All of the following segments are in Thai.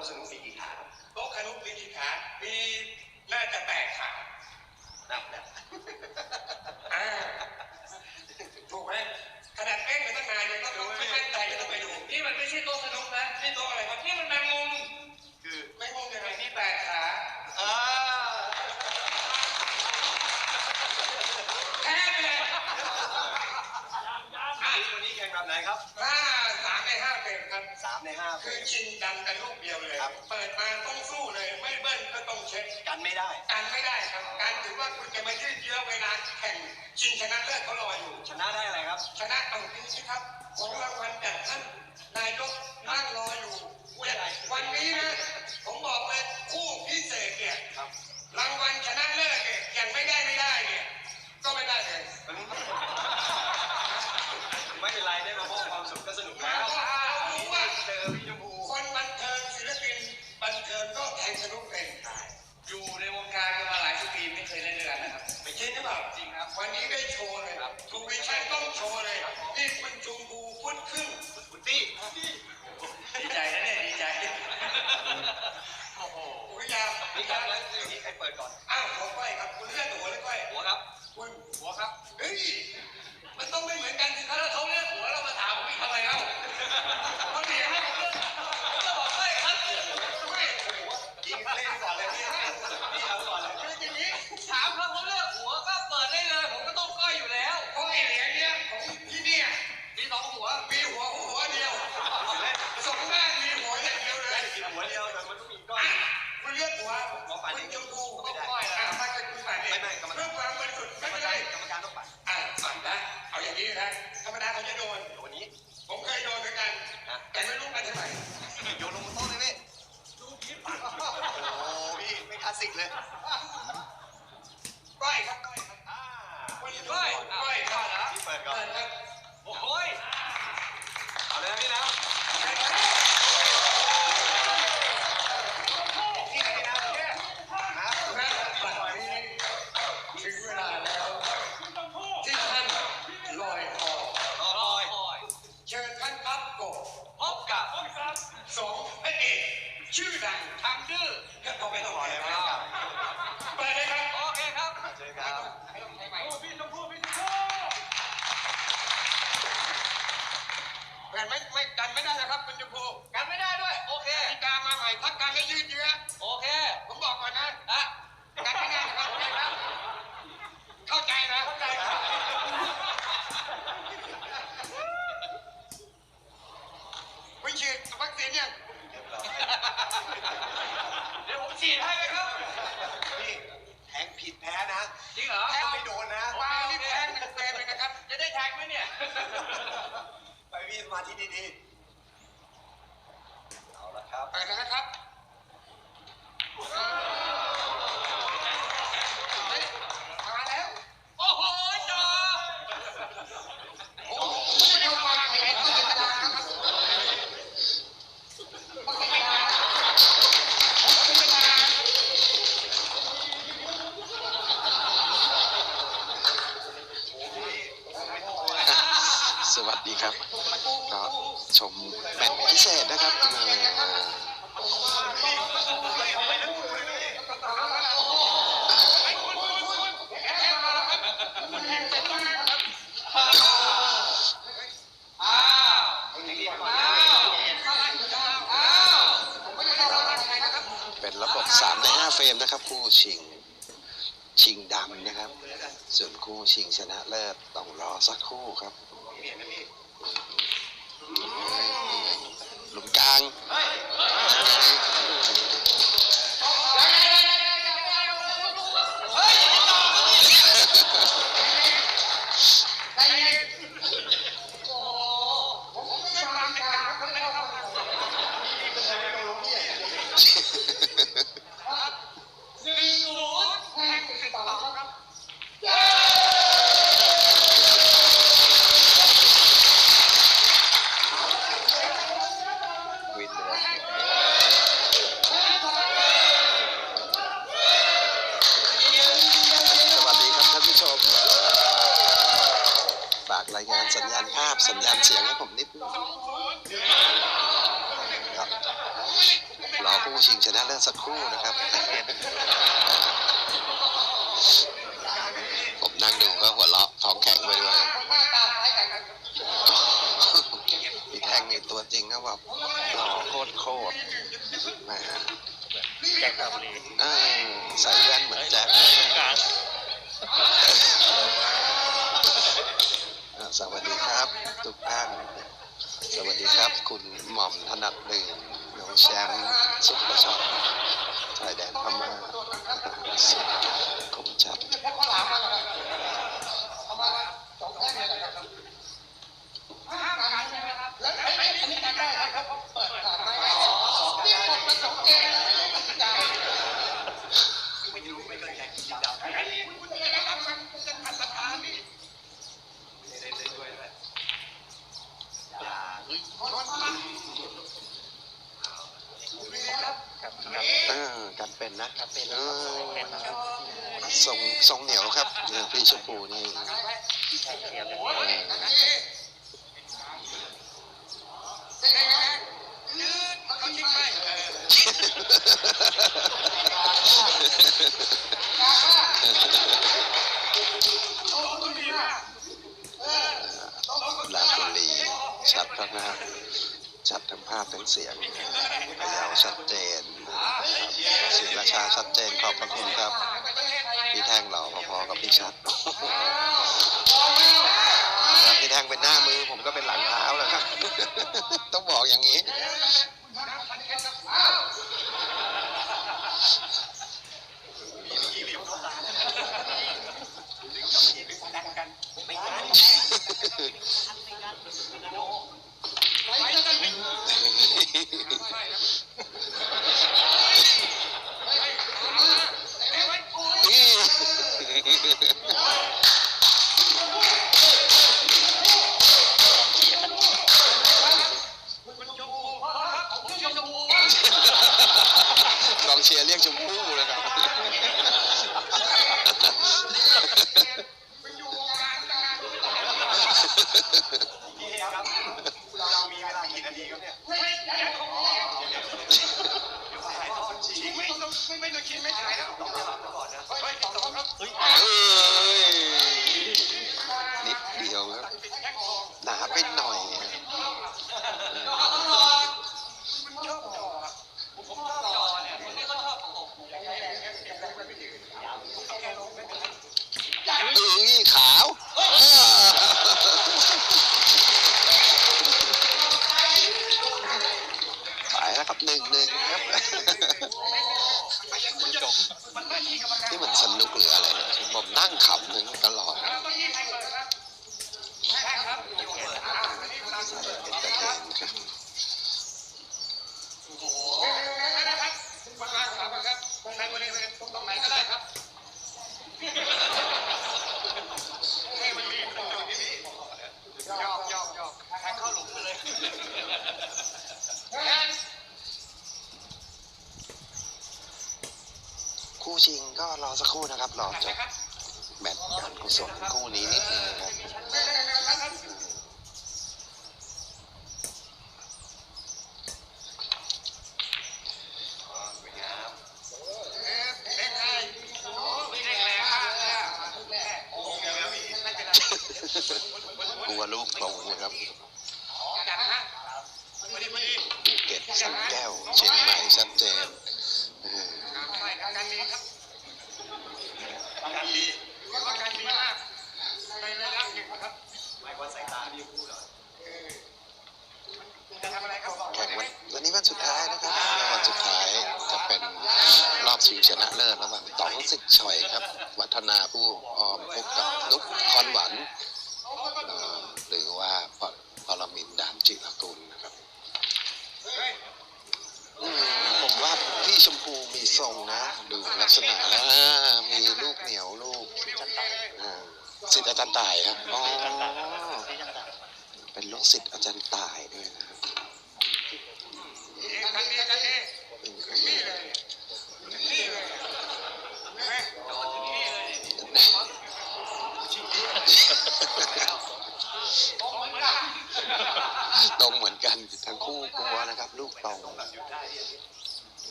cosa in un film. แบไหนครับห้าสามในห้าเต็มครับ สามในห้าคือม ยินดันกันลูกเดียวเลยครับ เปิดมาต้องสู้เลย ไม่เบิ้ลก็ต้องเช็คกันไม่ได้ การไม่ได้ครับ การถือว่าคุณจะมายืดเยื้อเวลาแข่งชินชนะเลิศเขารออยู่ ชนะได้อะไรครับ ชนะเอานี้สิครับ ของรางวัลแบบท่านนายกนั่งรออยู่วันนี้นะ ผมบอกเลยคู่พิเศษเนี่ย ครับ รางวัลชนะเลิศ หมอปัดคุณยังูก็ปล่อถ้าเกิดคุณปัดเองเพื่อความบริสุทธิ์ไม่ได้กรรมการต้องปัดอ่าปัดนะเอาอย่างนี้นะธรรมดาเขาจะโดนวันนี้ ผมเคยโดนเหมือนกันแต่ไม่รู้ปัดทำไมโยนลงโต๊ะเลยพี่ดูคลิปปัดโอ้พี่ไม่คลาสสิกเลยไปอยครับก้อยครับก้อยก้อยก้อยครับที่เปิดก่อน มาธิดีๆ เอาละครับ ไปแล้ครับ สวัสดีครับ ก็ชมแบตพิเศษนะครับเป็นระบบ3ใน5เฟรมนะครับคู่ชิงชิงดำนะครับ ส่วนคู่ชิงชนะเลิศต้องรอสักคู่ครับ พี่เห็นไหมพี่หลุมกลางหนึ่งศูนย์แปดสิบสองครับ สัญญาณเสียงให้ผมนิดนึงครับรอผู้ชิงชนะเลิศสักครู่นะครับ ผมนั่งดูก็หัวเราะท้องแข็งไปด้วย หน้าตาคล้ายกันครับ พี่แท่งนี่ตัวจริงนะแบบหล่อโคตรโคตรแหม แจ็คครับบุรี เออใส่แว่นเหมือนแจ็ค กลาง อ่าสวัสดีครับ ทุกท่าน สวัสดีครับ คุณหม่อมถนัดดื่มน้องแชมป์ซุปเปอร์ช็อต ชายแดนพม่าคมชัด เออกันเป็นนะเออทรงทรงเหนียวครับเออพี่ชมพูนี่ลาบุรีชัดครับนะครับ ชัดทั้งภาพทั้งเสียงพยาวชัดเจนศิลาชาชัดเจนขอบพระคุณครับ พี่แท่งหล่อพอๆกับพี่ชัดพี่แท่งเป็นหน้ามือ ผมก็เป็นหลังเท้าแล้วครับ ต้องบอกอย่างนี้ กองเชียร์เรียกชมพู่เลยครับ ไม่ต้องคิดไม่ถ่ายแล้ว เฮ้ยต่อครับเฮ้ยเอ้ยนิดเดียวครับหนาไปหน่อยเอ้ยขาวไปแล้วครับหนึ่งหนึ่งครับ นี่มันสนุกหรืออะไรเนี่ยผมนั่งขำถึงตลอดนะเป็นตะเทนครับ ตรงไหนก็ได้ครับ ยอกยอกยอกแทงเข้าหลุมไปเลยคู่ชิงก็รอสักครู่นะครับรอจบแมตช์ กุศลคู่นี้นิดนึงนะกลัวลูกลงนะครับภูเก็ตสันแก้วเชียงใหม่ชัดเจนเอ นวันนี้วันสุดท้ายนะครับวันสุดท้ายจะเป็นรอบชิงชนะเลิศระหว่างต๋องสิทธิ์ฉอยครับ วัฒนาผู้ออมพบกับนุกคอนหวันเอ่อหรือว่าพพลมินทร์ดานจิรกุลนะครับอืมผมว่าพี่ชมพูมีทรงนะ ดูลักษณะแล้วอ่ามีลูกเหนียวลูกอ่าสิทธิ์อาจารย์ต่ายครับอ๋อเป็นลูกศิษย์อาจารย์ต่ายด้วยนะ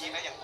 你没讲。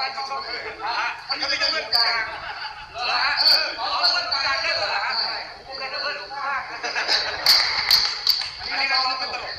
มันก็ไม่ใช่เรื่อกลางนะฮอเรื่อกลางได้เหรอะมได้เรื่ต้างอันนี้เราเป็นตลก